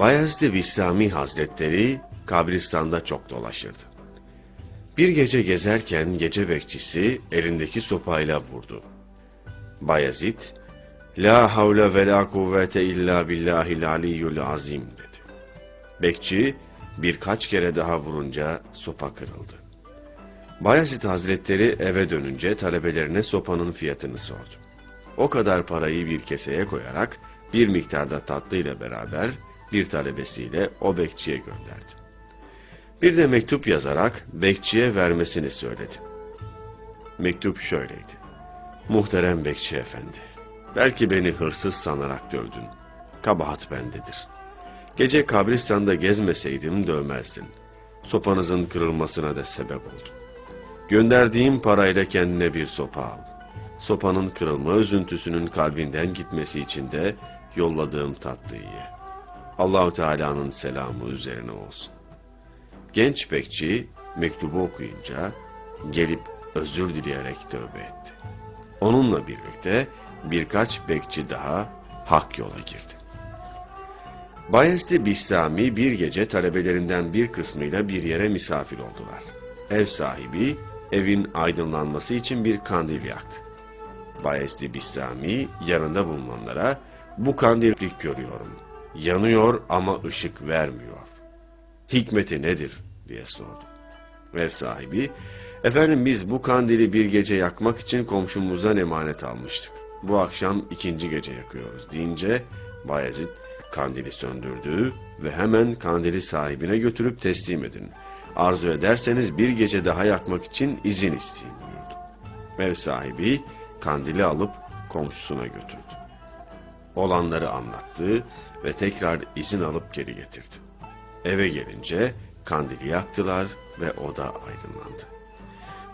Bayezid Bistami Hazretleri kabristanda çok dolaşırdı. Bir gece gezerken gece bekçisi elindeki sopayla vurdu. Bayezid, La havle ve la kuvvete illa billahil aliyyul azim dedi. Bekçi birkaç kere daha vurunca sopa kırıldı. Bayezid Hazretleri eve dönünce talebelerine sopanın fiyatını sordu. O kadar parayı bir keseye koyarak bir miktarda tatlıyla beraber bir talebesiyle o bekçiye gönderdi. Bir de mektup yazarak bekçiye vermesini söyledi. Mektup şöyleydi. Muhterem bekçi efendi, belki beni hırsız sanarak dövdün. Kabahat bendedir. Gece kabristanda gezmeseydim dövmezdin. Sopanızın kırılmasına da sebep oldum. Gönderdiğim parayla kendine bir sopa al. Sopanın kırılma üzüntüsünün kalbinden gitmesi için de yolladığım tatlıyı ye. Allahu Teala'nın selamı üzerine olsun. Genç bekçi mektubu okuyunca gelip özür dileyerek tövbe etti. Onunla birlikte birkaç bekçi daha hak yola girdi. Bayezid Bistami bir gece talebelerinden bir kısmıyla bir yere misafir oldular. Ev sahibi evin aydınlanması için bir kandil yaktı. Bayezid Bistami yanında bulunanlara bu kandillik görüyorum. Yanıyor ama ışık vermiyor. Hikmeti nedir diye sordu. Ev sahibi, efendim biz bu kandili bir gece yakmak için komşumuzdan emanet almıştık. Bu akşam ikinci gece yakıyoruz deyince Bayezid kandili söndürdü ve hemen kandili sahibine götürüp teslim edin. Arzu ederseniz bir gece daha yakmak için izin isteyin buyurdu. Ev sahibi kandili alıp komşusuna götürdü. Olanları anlattı ve tekrar izin alıp geri getirdi. Eve gelince kandili yaktılar ve oda aydınlandı.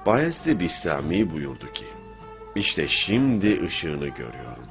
Bayezid Bistami buyurdu ki, işte şimdi ışığını görüyorum.